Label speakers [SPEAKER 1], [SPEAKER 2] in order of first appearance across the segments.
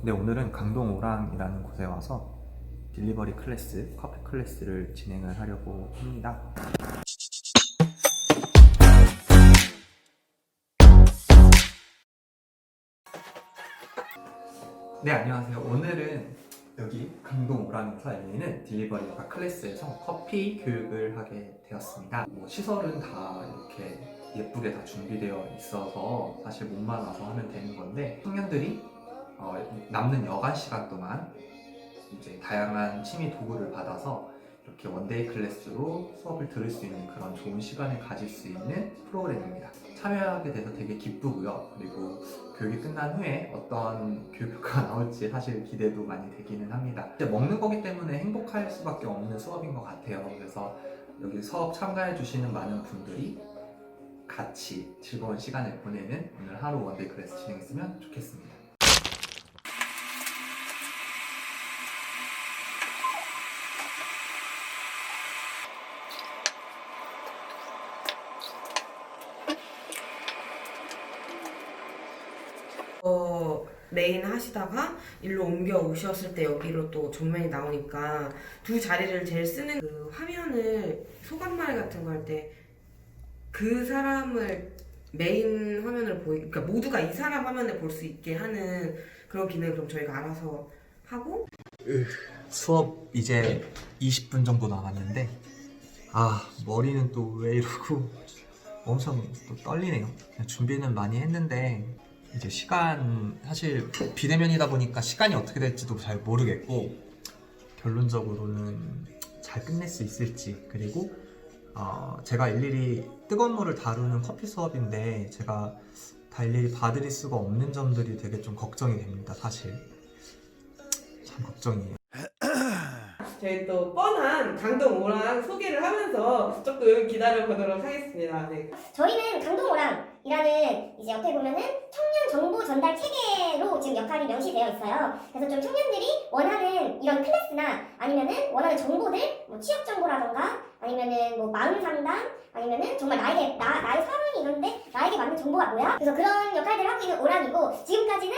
[SPEAKER 1] 네, 오늘은 강동 오랑이라는 곳에 와서 딜리버리 클래스, 커피 클래스를 진행을 하려고 합니다. 네, 안녕하세요. 오늘은 여기 강동 오랑에서 열리는 딜리버리 바 클래스에서 커피 교육을 하게 되었습니다. 뭐 시설은 다 이렇게 예쁘게 다 준비되어 있어서 사실 몸만 와서 하면 되는 건데 청년들이 어, 남는 여가 시간 동안 이제 다양한 취미 도구를 받아서 이렇게 원데이 클래스로 수업을 들을 수 있는 그런 좋은 시간을 가질 수 있는 프로그램입니다. 참여하게 돼서 되게 기쁘고요. 그리고 교육이 끝난 후에 어떤 교육 효과가 나올지 사실 기대도 많이 되기는 합니다. 먹는 거기 때문에 행복할 수밖에 없는 수업인 것 같아요. 그래서 여기 수업 참가해 주시는 많은 분들이 같이 즐거운 시간을 보내는 오늘 하루 원데이 클래스 진행했으면 좋겠습니다.
[SPEAKER 2] 어, 메인 하시다가 일로 옮겨 오셨을 때 여기로 또 정면이 나오니까 두 자리를 제일 쓰는 그 화면을 소감말 같은 거 할 때 그 사람을 메인 화면을 보이, 그러니까 모두가 이 사람 화면을 볼 수 있게 하는 그런 기능을 그럼 저희가 알아서 하고.
[SPEAKER 1] 수업 이제 20분 정도 남았는데 아 머리는 또 왜 이러고 엄청 또 떨리네요. 준비는 많이 했는데 이제 시간 사실 비대면이다 보니까 시간이 어떻게 될지도 잘 모르겠고 결론적으로는 잘 끝낼 수 있을지 그리고 어, 제가 일일이 뜨거운 물을 다루는 커피 수업인데 제가 다 일일이 봐드릴 수가 없는 점들이 되게 좀 걱정이 됩니다 사실 참 걱정이에요
[SPEAKER 2] 저희 또 뻔한 강동 오랑 소개를 하면서 조금 기다려 보도록 하겠습니다. 네.
[SPEAKER 3] 저희는 강동오랑이라는 이제 옆에 보면은 청 년 정보 전달 체계로 지금 역할이 명시되어 있어요. 그래서 좀 청년들이 원하는 이런 클래스나 아니면은 원하는 정보들, 뭐 취업 정보라던가 아니면은 뭐 마음 상담 아니면은 정말 나에게 나 나의 상황이 이런데 나에게 맞는 정보가 뭐야? 그래서 그런 역할들을 하고 있는 오랑이고 지금까지는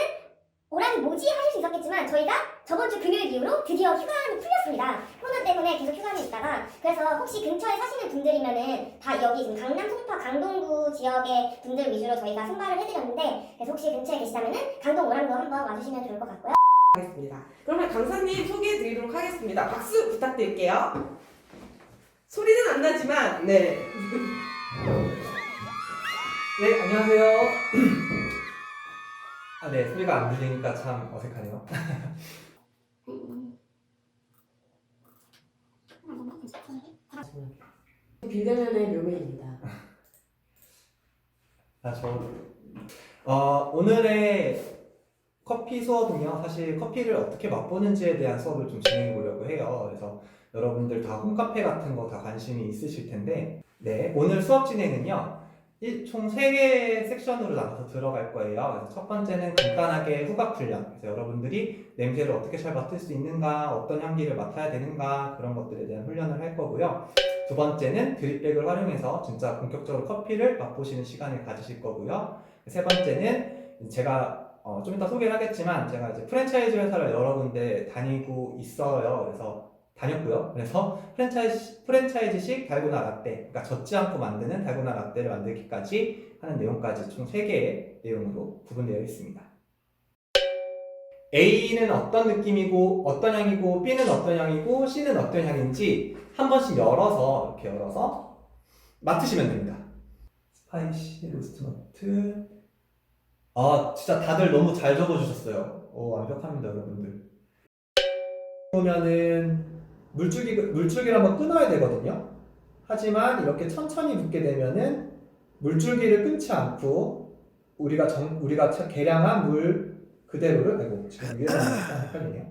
[SPEAKER 3] 있었겠지만 저희가 저번 주 금요일 이후로 드디어 휴관이 풀렸습니다. 코로나 때문에 계속 휴관이 있다가 그래서 혹시 근처에 사시는 분들이면은 다 여기 지금 강남 송파 강동구 지역의 분들 위주로 저희가 선발을 해드렸는데 그래서 혹시 근처에 계시다면은 강동 오랑도 한번 와주시면 좋을 것 같고요.
[SPEAKER 2] 하겠습니다. 그러면 강사님 소개해 드리도록 하겠습니다. 박수 부탁드릴게요. 소리는 안 나지만, 네.
[SPEAKER 1] 네, 안녕하세요. 아, 네, 소리가 안 들리니까 참 어색하네요.
[SPEAKER 2] 비대면의 묘미입니다.
[SPEAKER 1] 아, 저, 어, 오늘의 커피 수업은요, 사실 커피를 어떻게 맛보는지에 대한 수업을 좀 진행해 보려고 해요. 그래서 여러분들 다 홈카페 같은 거 다 관심이 있으실 텐데, 네, 오늘 수업 진행은요, 일- 총 3개의 섹션으로 나눠서 들어갈 거예요. 첫 번째는 간단하게 후각 훈련. 그래서 여러분들이 냄새를 어떻게 잘 맡을 수 있는가, 어떤 향기를 맡아야 되는가, 그런 것들에 대한 훈련을 할 거고요. 두 번째는 드립백을 활용해서 진짜 본격적으로 커피를 맛보시는 시간을 가지실 거고요. 세 번째는 제가 어, 좀 이따 소개를 하겠지만 제가 이제 프랜차이즈 회사를 여러 군데 다니고 있어요. 그래서 다녔고요. 그래서 프랜차이즈, 프랜차이즈식 달고나 라떼, 그러니까 젖지 않고 만드는 달고나 라떼를 만들기까지 하는 내용까지 총 3개의 내용으로 구분되어 있습니다. A는 어떤 느낌이고 어떤 향이고 B는 어떤 향이고 C는 어떤 향인지 한 번씩 열어서 이렇게 열어서 맡으시면 됩니다. 스파이시 로스트 너트 아 진짜 다들 너무 잘 적어주셨어요. 오 완벽합니다 여러분들. 그러면은 물줄기 물줄기를 한번 끊어야 되거든요. 하지만 이렇게 천천히 붓게 되면은 물줄기를 끊지 않고 우리가 정 우리가 차- 계량한 물 그대로를 아이고 지금 위에서 헷갈리네요.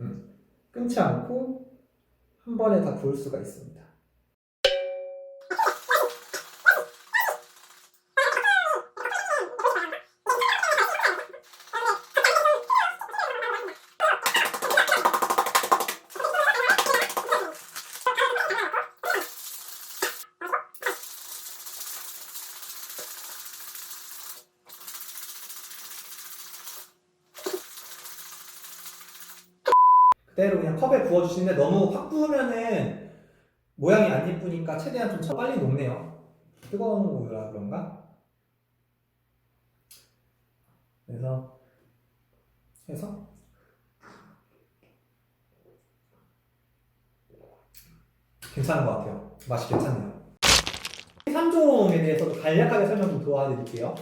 [SPEAKER 1] 음, 끊지 않고 한 번에 다 부을 수가 있습니다. 그대로 그냥 컵에 부어주시는데 너무 확 부으면은 모양이 안 예쁘니까 최대한 좀 차- 빨리 녹네요. 뜨거운 우유라 그런가? 그래서 해서 괜찮은 것 같아요. 맛이 괜찮네요. 3종에 대해서도 간략하게 설명 좀 도와드릴게요.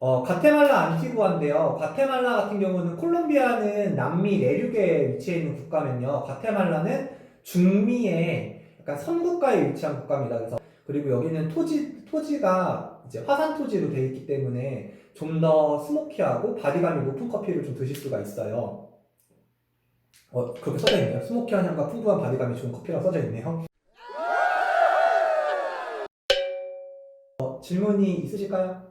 [SPEAKER 1] 어, 가테말라 안티구아인데요. 가테말라 같은 경우는 콜롬비아는 남미 내륙에 위치해 있는 국가면요. 가테말라는 중미에 약간 섬국가에 위치한 국가입니다. 그래서 그리고 여기는 토지 토지가 이제 화산 토지로 되어 있기 때문에 좀 더 스모키하고 바디감이 높은 커피를 좀 드실 수가 있어요. 어, 그렇게 써져 있네요. 스모키한 향과 풍부한 바디감이 좋은 커피라고 써져 있네요. 어, 질문이 있으실까요?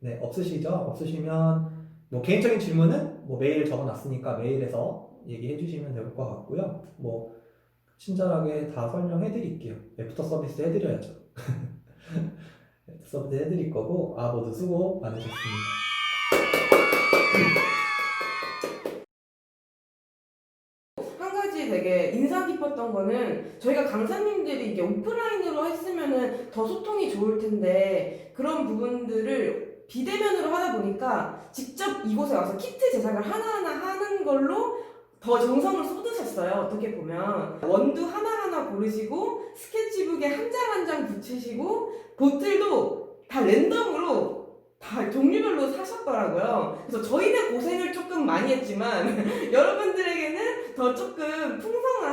[SPEAKER 1] 네, 없으시죠? 없으시면 뭐 개인적인 질문은 뭐 메일 적어놨으니까 메일에서 얘기해 주시면 될 것 같고요. 뭐 친절하게 다 설명해 드릴게요. 애프터 서비스 해드려야죠. 서비스 해드릴 거고 아 모두 수고 많으셨습니다.
[SPEAKER 2] 한 가지 되게 인상 깊었던 거는 저희가 강사님들이 이게 오프라인으로 했으면은 더 소통이 좋을 텐데 그런 부분들을 비대면으로 하다 보니까 직접 이곳에 와서 키트 제작을 하나하나 하는 걸로 더 정성을 쏟으셨어요. 어떻게 보면 원두 하나하나 고르시고 스케치북에 한 장 한 장 붙이시고 보틀도 다 랜덤으로 다 종류별로 사셨더라고요. 그래서 저희는 고생을 조금 많이 했지만 여러분들에게는 더 조금 풍성한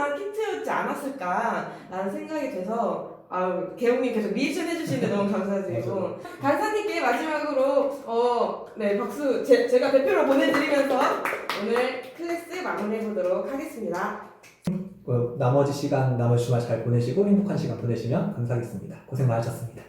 [SPEAKER 2] 않았을까라는 생각이 돼서 아 개웅님 계속 리액션 해주시는데 너무 감사드리고 간사님께 마지막으로 어 네 박수 제, 제가 대표로 보내드리면서 오늘 클래스 마무리해 보도록 하겠습니다.
[SPEAKER 1] 그 나머지 시간 나머지 주말 잘 보내시고 행복한 시간 보내시면 감사하겠습니다. 고생 많으셨습니다.